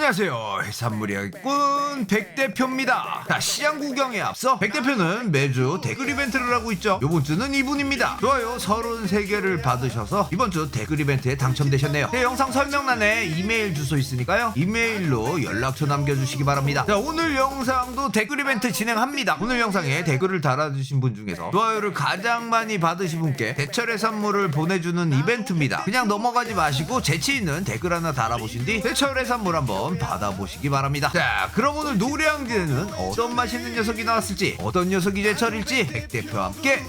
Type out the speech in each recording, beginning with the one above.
안녕하세요. 해산물이 야꾼 백대표입니다. 자, 시장 구경에 앞서 백대표는 매주 댓글 이벤트를 하고 있죠. 이번 주는 이분입니다. 좋아요 33개를 받으셔서 이번 주 댓글 이벤트에 당첨되셨네요. 제 영상 설명란에 이메일 주소 있으니까요. 이메일로 연락처 남겨주시기 바랍니다. 자, 오늘 영상도 댓글 이벤트 진행합니다. 오늘 영상에 댓글을 달아주신 분 중에서 좋아요를 가장 많이 받으신 분께 대철 해산물을 보내주는 이벤트입니다. 그냥 넘어가지 마시고 재치 있는 댓글 하나 달아보신 뒤 대철 해산물 한번 받아보시기 바랍니다. 자, 그럼 오늘 노량진에는 어떤 맛있는 녀석이 나왔을지 어떤 녀석이 제철일지 백 대표와 함께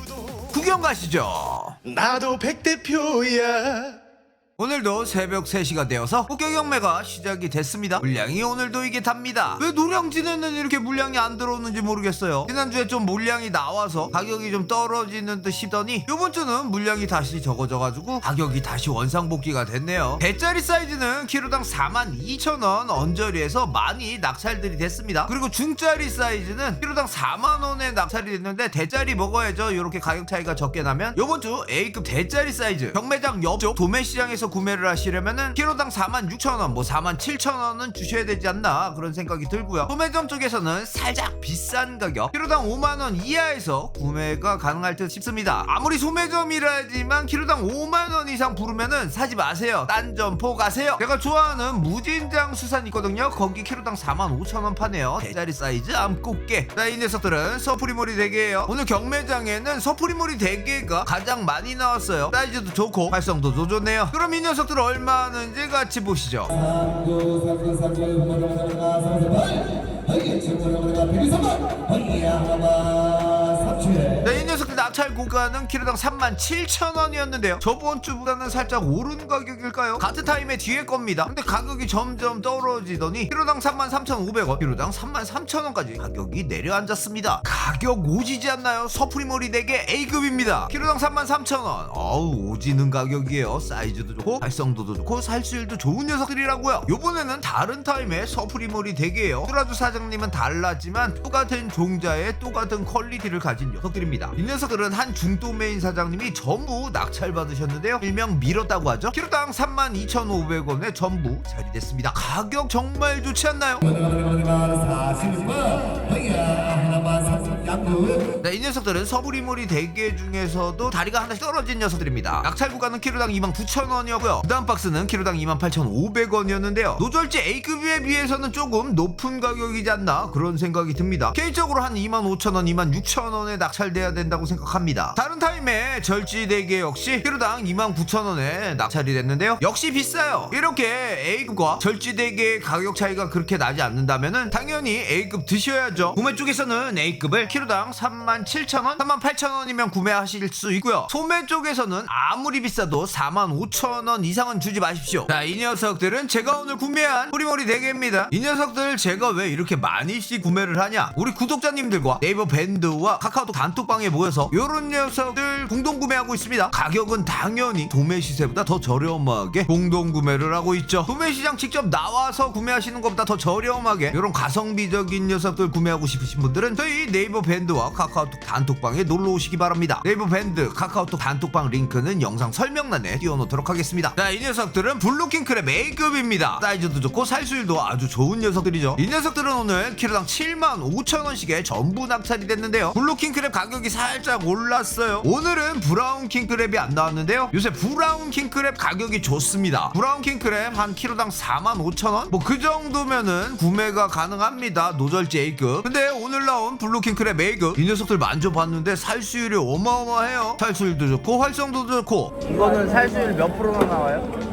구경 가시죠. 나도 백 대표야 오늘도 새벽 3시가 되어서 국경 경매가 시작이 됐습니다. 물량이 오늘도 이게 답니다. 왜 노량진에는 이렇게 물량이 안 들어오는지 모르겠어요. 지난주에 좀 물량이 나와서 가격이 좀 떨어지는 듯 싶더니 이번 주는 물량이 다시 적어져가지고 가격이 다시 원상복귀가 됐네요. 대짜리 사이즈는 키로당 42,000원 언저리에서 많이 낙찰들이 됐습니다. 그리고 중짜리 사이즈는 키로당 4만원에 낙찰이 됐는데 대짜리 먹어야죠. 이렇게 가격 차이가 적게 나면 이번 주 A급 대짜리 사이즈 경매장 옆쪽 도매시장에서 구매를 하시려면은 키로당 46,000원 뭐 47,000원은 주셔야 되지 않나 그런 생각이 들고요. 도매점 쪽에서는 살짝 비싼 가격 키로당 5만원 이하에서 구매가 가능할 듯 싶습니다. 아무리 소매점이라지만 키로당 5만원 이상 부르면은 사지 마세요. 딴 점포 가세요. 제가 좋아하는 무진장 수산 있거든요. 거기 키로당 45,000원 파네요. 대짜리 사이즈 암꽃게. 자, 이 녀석들은 서프리몰이 대게예요. 오늘 경매장에는 서프리몰이 대게가 가장 많이 나왔어요. 사이즈도 좋고 활성도도 좋네요. 그럼 이 녀석들 얼마 하는지 같이 보시죠. 네, 이 녀석들 낙찰 고가는 키로당 37,000원이었는데요. 저번 주보다는 살짝 오른 가격일까요? 같은 타임에 뒤에 겁니다. 근데 가격이 점점 떨어지더니 키로당 33,500원, 키로당 33,000원까지 가격이 내려앉았습니다. 가격 오지지 않나요? 서프리몰이 4개 A급입니다. 키로당 33,000원. 어우, 오지는 가격이에요. 사이즈도 좋고, 활성도도 좋고, 살수율도 좋은 녀석들이라고요. 요번에는 다른 타임에 서프리몰이 4개예요. 뚜라주 사장님은 달랐지만 똑같은 종자에 똑같은 퀄리티를 가진 녀석들입니다. 이 녀석들은 한 중도메인 사장님이 전부 낙찰 받으셨는데요. 일명 밀었다고 하죠. 키로당 32,500원에 전부 자리됐습니다. 가격 정말 좋지 않나요? 네, 이 녀석들은 서브리몰이 대게 중에서도 다리가 하나씩 떨어진 녀석들입니다. 낙찰 구간은 키로당 29,000원이었고요. 그 다음 박스는 키로당 28,500원이었는데요. 노절지 A급에 비해서는 조금 높은 가격이지 않나 그런 생각이 듭니다. 개인적으로 한 25,000원, 26,000원에 낙찰돼야 된다고 생각합니다. 다른 타임에 절지 대게 역시 키로당 29,000원에 낙찰이 됐는데요. 역시 비싸요. 이렇게 A급과 절지 대게의 가격 차이가 그렇게 나지 않는다면은 당연히 A급 드셔야죠. 구매 쪽에서는 A급을 키로당 37,000원, 38,000원이면 구매하실 수 있고요. 소매 쪽에서는 아무리 비싸도 45,000원 이상은 주지 마십시오. 자, 이 녀석들은 제가 오늘 구매한 뿌리머리 대게입니다. 이 녀석들 제가 왜 이렇게 많이씩 구매를 하냐? 우리 구독자님들과 네이버 밴드와 카카오톡 단톡방에 모여서 이런 녀석들 공동 구매하고 있습니다. 가격은 당연히 도매 시세보다 더 저렴하게 공동 구매를 하고 있죠. 도매 시장 직접 나와서 구매하시는 것보다 더 저렴하게 이런 가성비적인 녀석들 구매하고 싶으신 분들은 저희 네이버 밴드와 카카오톡 단톡방에 놀러 오시기 바랍니다. 네이버 밴드 카카오톡 단톡방 링크는 영상 설명란에 띄워놓도록 하겠습니다. 자, 이 녀석들은 블루킹 크랩 A급입니다. 사이즈도 좋고 살수율도 아주 좋은 녀석들이죠. 이 녀석들은 오늘 키로당 7만 5천 원씩에 전부 낙찰이 됐는데요. 블루킹 크랩 가격이 살짝 올랐어요. 오늘은 브라운 킹 크랩이 안 나왔는데요. 요새 브라운 킹 크랩 가격이 좋습니다. 브라운 킹 크랩 한 키로당 4만 5천 원? 뭐 그 정도면은 구매가 가능합니다. 노절지 A급. 근데 오늘 나온 블루킹 크랩 A급 이 녀석들 만져봤는데 살수율이 어마어마해요. 살수율도 좋고 활성도도 좋고 이거는 살수율 몇 프로나 나와요?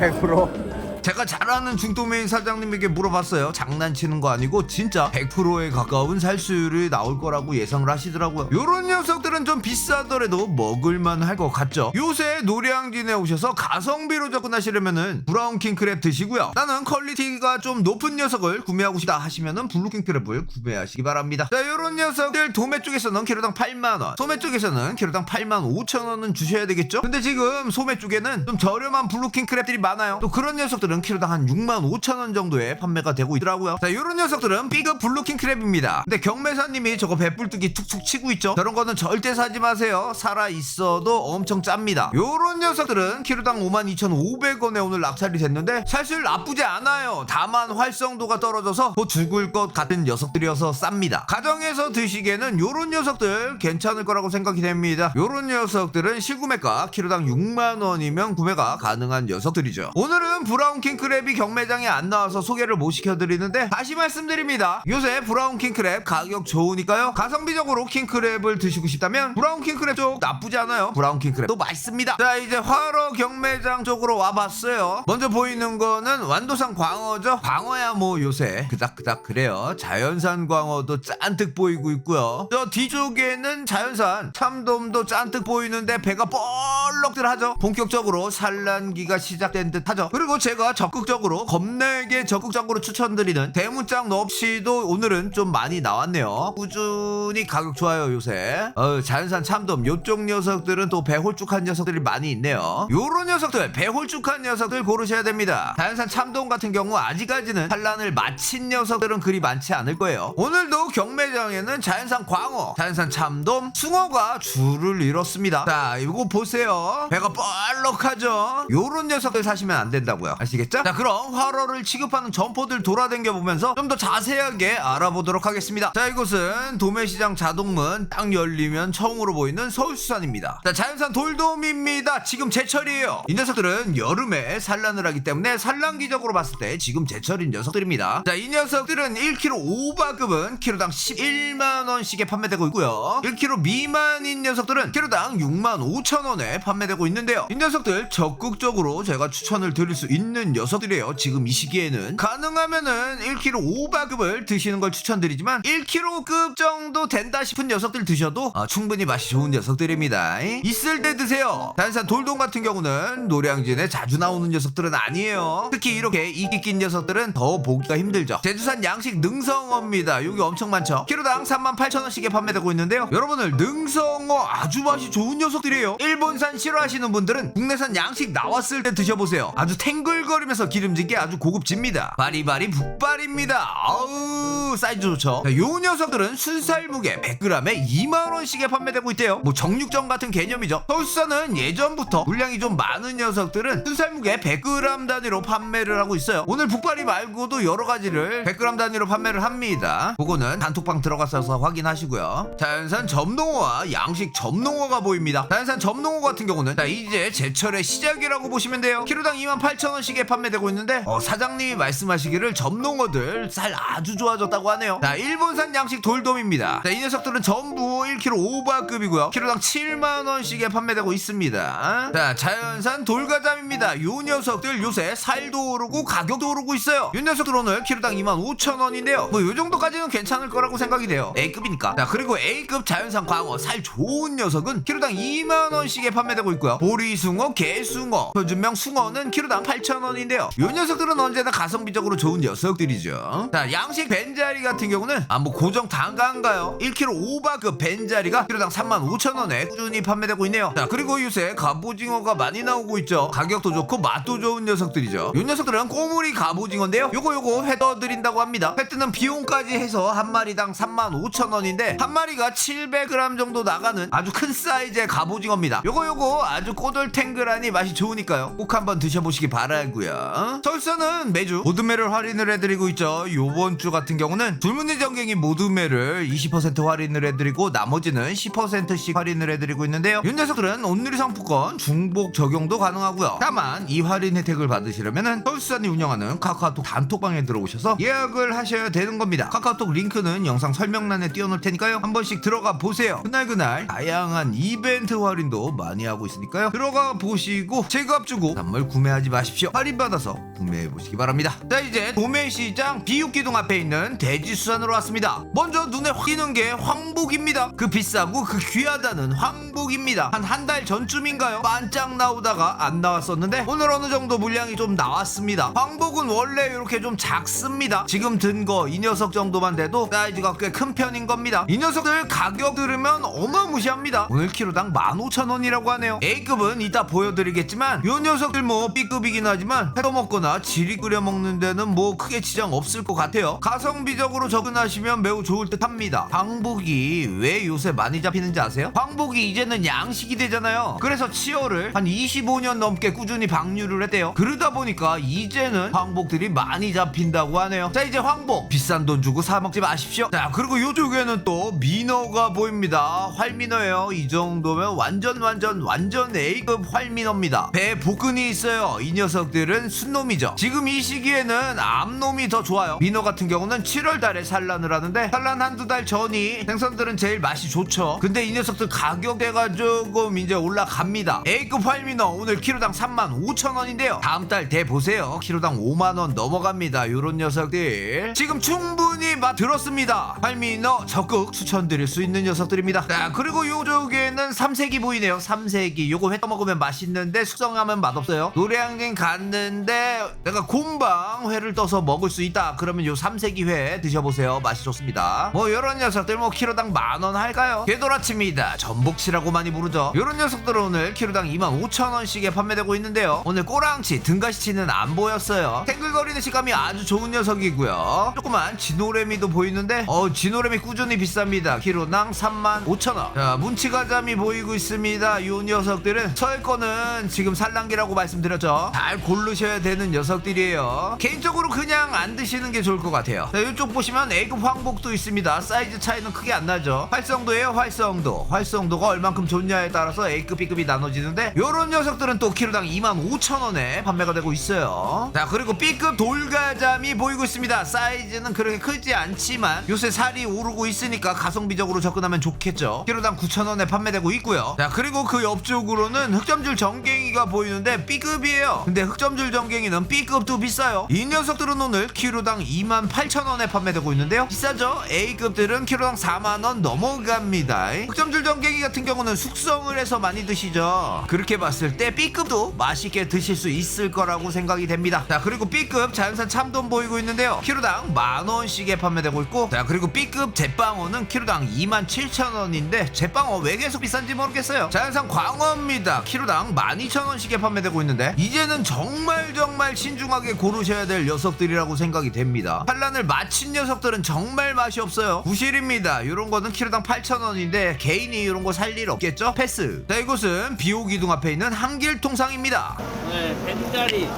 100%? 제가 잘 아는 중도메인 사장님에게 물어봤어요. 장난치는 거 아니고 진짜 100%에 가까운 살수율이 나올 거라고 예상을 하시더라고요. 요런 녀석들 은 좀 비싸더라도 먹을만 할 것 같죠. 요새 노량진에 오셔서 가성비로 접근하시려면은 브라운 킹크랩 드시고요. 나는 퀄리티가 좀 높은 녀석을 구매하고 싶다 하시면은 블루 킹크랩을 구매하시기 바랍니다. 자, 요런 녀석들 도매 쪽에서는 키로당 8만 원, 소매 쪽에서는 키로당 8만 5천 원은 주셔야 되겠죠. 근데 지금 소매 쪽에는 좀 저렴한 블루 킹크랩들이 많아요. 또 그런 녀석들은 키로당 한 6만 5천 원 정도에 판매가 되고 있더라고요. 자, 요런 녀석들은 B급 블루 킹 크랩입니다. 근데 경매사님이 저거 배불뚝이 툭툭 치고 있죠. 저런 거는 절대 사지 마세요. 살아 있어도 엄청 짭니다. 요런 녀석들은 키로당 52,500원에 오늘 낙찰이 됐는데 사실 나쁘지 않아요. 다만 활성도가 떨어져서 더 죽을 것 같은 녀석들이어서 쌉니다. 가정에서 드시기에는 요런 녀석들 괜찮을 거라고 생각이 됩니다. 요런 녀석들은 실구매가 키로당 6만 원이면 구매가 가능한 녀석들이죠. 오늘은 브라운 킹크랩이 경매장에 안 나와서 소개를 못 시켜드리는데 다시 말씀드립니다. 요새 브라운 킹크랩 가격 좋으니까요. 가성비적으로 킹크랩을 드시고 싶다면 브라운 킹크랩 쪽 나쁘지 않아요. 브라운 킹크랩도 맛있습니다. 자 이제 화로 경매장 쪽으로 와봤어요. 먼저 보이는 거는 완도산 광어죠. 광어야 뭐 요새 그닥그닥 그래요. 자연산 광어도 짠뜩 보이고 있고요. 저 뒤쪽에는 자연산 참돔도 짠뜩 보이는데 배가 뻘럭들 하죠. 본격적으로 산란기가 시작된 듯 하죠. 그리고 제가 적극적으로 겁나게 적극적으로 추천드리는 대문짝 넙시도 오늘은 좀 많이 나왔네요. 꾸준히 가격 좋아요 요새. 어, 자연산 참돔 요쪽 녀석들은 또 배홀쭉한 녀석들이 많이 있네요. 요런 녀석들 배홀쭉한 녀석들 고르셔야 됩니다. 자연산 참돔 같은 경우 아직까지는 산란을 마친 녀석들은 그리 많지 않을 거예요. 오늘도 경매장에는 자연산 광어, 자연산 참돔, 숭어가 줄을 이뤘습니다. 자, 이거 보세요. 배가 뻘럭하죠? 요런 녀석들 사시면 안 된다고요. 아시겠죠? 자, 그럼 화로를 취급하는 점포들 돌아다녀 보면서 좀 더 자세하게 알아보도록 하겠습니다. 자, 이곳은 도매시장 자동문 딱 열리면 처음으로 보이는 서울수산입니다. 자, 자연산 돌돔입니다. 지금 제철이에요. 이 녀석들은 여름에 산란을 하기 때문에 산란기적으로 봤을 때 지금 제철인 녀석들입니다. 자, 이 녀석들은 1kg 오바급은 키로당 11만원씩에 판매되고 있고요. 1kg 미만인 녀석들은 키로당 6만 5천원에 판매되고 있는데요. 이 녀석들 적극적으로 제가 추천을 드릴 수 있는 녀석들이에요. 지금 이 시기에는. 가능하면은 1kg 오바급을 드시는 걸 추천드리지만 1kg급 정도 된다 싶은 녀석들 드셔도 아, 충분히 맛이 좋은 녀석들입니다. 있을 때 드세요. 단산 돌돔 같은 경우는 노량진에 자주 나오는 녀석들은 아니에요. 특히 이렇게 이끼 낀 녀석들은 더 보기가 힘들죠. 제주산 양식 능성어입니다. 여기 엄청 많죠. 키로당 38,000원씩에 판매되고 있는데요. 여러분들 능성어 아주 맛이 좋은 녀석들이에요. 일본산 싫어하시는 분들은 국내산 양식 나왔을 때 드셔보세요. 아주 탱글거리면서 기름진 게 아주 고급집니다. 바리바리 북발입니다. 아우 사이즈 좋죠. 자, 요 녀석들은 순살 무게 100g에 2만원씩에 판매되고 있대요. 뭐 정육점 같은 개념이죠. 서울수산은 예전부터 물량이 좀 많은 녀석들은 순살 무게 100g 단위로 판매를 하고 있어요. 오늘 북발이 말고도 여러 가지를 100g 단위로 판매를 합니다. 그거는 단톡방 들어가서 확인하시고요. 자연산 점농어와 양식 점농어가 보입니다. 자연산 점농어 같은 경우는 자, 이제 제철의 시작이라고 보시면 돼요. 키로당 28,000원씩에 판매되고 있는데 어, 사장님이 말씀하시기를 점농어들 살 아주 좋아졌다고 하네요. 자, 일본산 양식 돌돔입니다. 자, 이 녀석들은 전부 1kg 오바급이고요. 키로당 7만원씩에 판매되고 있습니다. 자, 자연산 돌가잠입니다. 요 녀석들 요새 살도 오르고 가격도 오르고 있어요. 요 녀석들 오늘 키로당 25,000원인데요. 뭐 요 정도까지는 괜찮을 거라고 생각이 돼요. A급이니까. 자, 그리고 A급 자연산 광어 살 좋은 녀석은 키로당 2만원씩에 판매되고 있고요. 보리숭어, 개숭어, 표준명 숭어는 키로당 8,000원인데요. 요 녀석들은 언제나 가성비적으로 좋은 녀석들이죠. 자, 양식 벤자리 같은 경우는 아 뭐 고정 단가인가요? 1kg 오바급 벤자리가 키로당 35,000원에 꾸준히 판매되고 있네요. 자, 그리고 요새 갑오징어가 많이 나오고 있죠. 가격도 좋고 맛도 좋은 녀석들이죠. 요 녀석들은 꼬물이 갑오징어인데요. 요거 요거 회 떠드린다고 합니다. 회 뜨는 비용까지 해서 한 마리당 35,000원인데 한 마리가 700g 정도 나가는 아주 큰 사이즈의 갑오징어입니다. 요거 요거 아주 꼬들탱글하니 맛이 좋으니까요. 꼭 한번 드셔보시기 바라고요. 설사는 매주 모둠매를 할인을 해드리고 있죠. 요번 주 같은 경우는 줄무늬 전갱이 모둠매를 20% 할인을 해드리고 나머지는 10%씩 할인을 해드리고 있는데요. 이 녀석들은 온누리 상품권 중복 적용도 가능하고요. 다만 이 할인 혜택을 받으시려면은 설수산이 운영하는 카카오톡 단톡방에 들어오셔서 예약을 하셔야 되는 겁니다. 카카오톡 링크는 영상 설명란에 띄워놓을 테니까요. 한 번씩 들어가 보세요. 그날 그날 다양한 이벤트 할인도 많이 하고 있으니까요. 들어가 보시고 제값 주고 선물 구매하지 마십시오. 할인 받아서 구매해 보시기 바랍니다. 자 이제 도매시장 비육기둥 앞에 있는 대지수산으로 왔습니다. 먼저 눈에 확 띄는 게 황복입니다. 그 비 싸고 그 귀하다는 황복입니다. 한 한 달 전쯤인가요? 반짝 나오다가 안 나왔었는데 오늘 어느 정도 물량이 좀 나왔습니다. 황복은 원래 이렇게 좀 작습니다. 지금 든 거 이 녀석 정도만 돼도 사이즈가 꽤 큰 편인 겁니다. 이 녀석들 가격 들으면 어마무시합니다. 오늘 키로당 15,000원이라고 하네요. A급은 이따 보여드리겠지만 요 녀석들 뭐 B급이긴 하지만 해도 먹거나 지리 끓여 먹는 데는 뭐 크게 지장 없을 것 같아요. 가성비적으로 접근하시면 매우 좋을 듯 합니다. 광복이 왜 요새 많이 잡히는지 아세요? 광복이 이제는 양식이 되잖아요. 그래서 치어를 한 25년 넘게 꾸준히 방류를 했대요. 그러다 보니까 이제는 황복들이 많이 잡힌다고 하네요. 자 이제 황복 비싼 돈 주고 사 먹지 마십시오. 자 그리고 요쪽에는 또 민어가 보입니다. 활민어예요. 이 정도면 완전 완전 완전 A급 활민어입니다. 배 복근이 있어요. 이 녀석들은 순놈이죠. 지금 이 시기에는 암놈이 더 좋아요. 민어 같은 경우는 7월 달에 산란을 하는데 산란 한두 달 전이 생선들은 제일 맛이 좋죠. 근데 이 녀석들 가격대가 조금 이제 올라갑니다. A급 활민어 오늘 키로당 3만 5천 원인데요. 다음 달 대 보세요. 키로당 5만 원 넘어갑니다. 요런 녀석들. 지금 충분히 맛 들었습니다. 활민어 적극 추천드릴 수 있는 녀석들입니다. 자, 그리고 요쪽에는 삼색이 보이네요. 삼색이. 요거 회 떠먹으면 맛있는데 숙성하면 맛없어요. 노량진 갔는데 내가 곰방 회를 떠서 먹을 수 있다. 그러면 요 삼색이 회 드셔보세요. 맛이 좋습니다. 뭐 요런 녀석들 뭐 키로당 만원 할까요? 궤도라치입니다. 전복치라고 많이 부르죠. 요런 녀석들은 오늘 키로당 2만 5천 원씩에 판매되고 있는데요. 오늘 꼬랑치, 등가시치는 안 보였어요. 탱글거리는 식감이 아주 좋은 녀석이고요. 조그만 진노래미도 보이는데 어 진노래미 꾸준히 비쌉니다. 키로당 3만 5천 원. 자 문치가자미 보이고 있습니다. 요 녀석들은 서해 거는 지금 산란기라고 말씀드렸죠. 잘 고르셔야 되는 녀석들이에요. 개인적으로 그냥 안 드시는 게 좋을 것 같아요. 자 이쪽 보시면 A급 황복도 있습니다. 사이즈 차이는 크게 안 나죠. 활성도예요 활성도. 활성도가 얼만큼 좋냐에 따라서 A급, B급이 나눠지는데 요런 녀석들은 또 키로당 2만 5천 원에 판매가 되고 있어요. 자 그리고 B급 돌가잠이 보이고 있습니다. 사이즈는 그렇게 크지 않지만 요새 살이 오르고 있으니까 가성비적으로 접근하면 좋겠죠. 키로당 9천 원에 판매되고 있고요. 자 그리고 그 옆쪽으로는 흑점줄 정갱이가 보이는데 B급이에요. 근데 흑점줄 정갱이는 B급도 비싸요. 이 녀석들은 오늘 키로당 2만 8천 원에 판매되고 있는데요. 비싸죠? A급들은 키로당 4만 원 넘어갑니다. 흑점줄 정갱이 같은 경우는 숙성을 해서 많이 드시죠. 그렇게 봤을 때 B급도 맛있게 드실 수 있을 거라고 생각이 됩니다. 자 그리고 B급 자연산 참돔 보이고 있는데요. 키로당 만 원씩에 판매되고 있고 자 그리고 B급 제빵어는 키로당 2만 7천 원인데 제빵어 왜 계속 비싼지 모르겠어요. 자연산 광어입니다. 키로당 12,000원씩에 판매되고 있는데 이제는 정말 정말 신중하게 고르셔야 될 녀석들이라고 생각이 됩니다. 산란을 마친 녀석들은 정말 맛이 없어요. 부실입니다. 이런 거는 키로당 8,000원 인데 개인이 이런 거 살 일 없겠죠? 패스. 자 이곳은 비오기둥 앞에 있는 한길통상입니다. 오늘 벤자리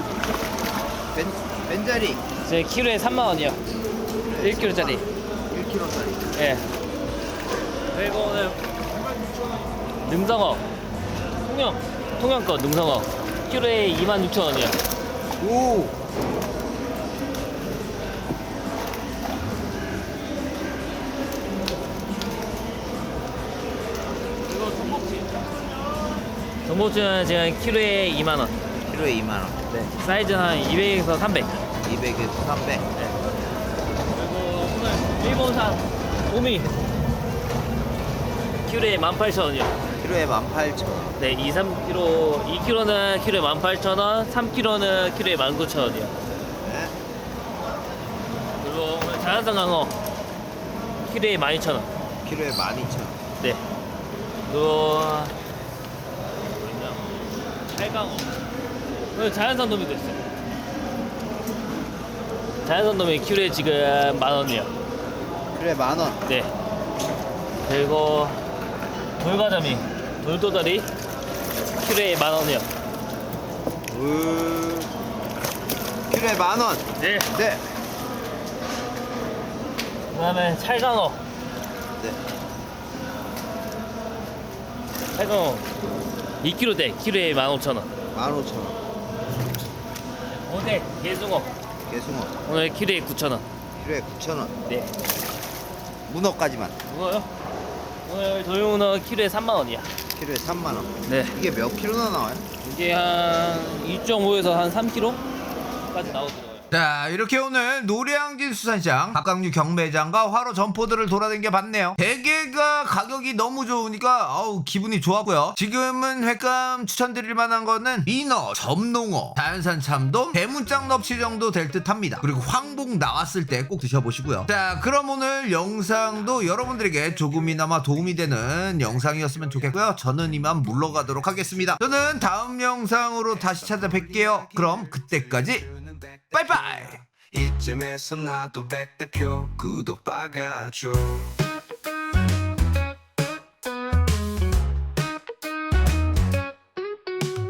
벤, 벤자리 제 키로에 3만 원이요. 1kg짜리. 1kg짜리. 예. 그리고 오늘 능성어, 통영, 통영 거 능성어 키로에 2만 6천 원이요. 오! 그리고 전복치. 전복치는 지금 키로에 2만 원. 키로에 2만 원. 네. 사이즈 한 200에서 300. 200에서 300. 그리고 오늘 일본산 오미 키로에 18,000원이요. 키로에 18,000원. 네, 2, 3kg, 2kg는 키로에 18,000원, 3kg는 키로에 19,000원이요. 네. 그리고 오늘 자연산 강어 키로에 12,000원. 키로에 12,000원. 네. 그리고 오늘 자연산 놈이도 있어요. 자연산 놈이 키로에 지금 만 원이요. 키로에 만원. 네. 그리고 돌가자미, 돌도다리 키로에 만 원이요. 으... 키로에 만 원. 네. 네. 그다음에 찰강어. 네. 찰강어 2kg대 키로에 15,000원. 15,000원. 오대 예숭어 개숭어. 오늘 키로에 9,000원. 키로에 9,000원. 네. 문어까지만. 이거요? 오늘 도용문어 키로에 3만 원이야. 키로에 3만원. 네. 이게 몇 킬로나 나와요? 이게 한 2.5에서 한 3kg까지 나오더라고요. 자 이렇게 오늘 노량진 수산시장 갑각류 경매장과 화로 점포들을 돌아다녀 봤네요. 대게가 가격이 너무 좋으니까 아우 기분이 좋았고요. 지금은 횟감 추천드릴 만한 거는 민어, 점농어, 자연산 참돔, 대문짝 넙치 정도 될 듯 합니다. 그리고 황복 나왔을 때 꼭 드셔보시고요. 자 그럼 오늘 영상도 여러분들에게 조금이나마 도움이 되는 영상이었으면 좋겠고요. 저는 이만 물러가도록 하겠습니다. 저는 다음 영상으로 다시 찾아뵐게요. 그럼 그때까지 빠이빠이 이쯤에서 나도 백대표 구독 박아줘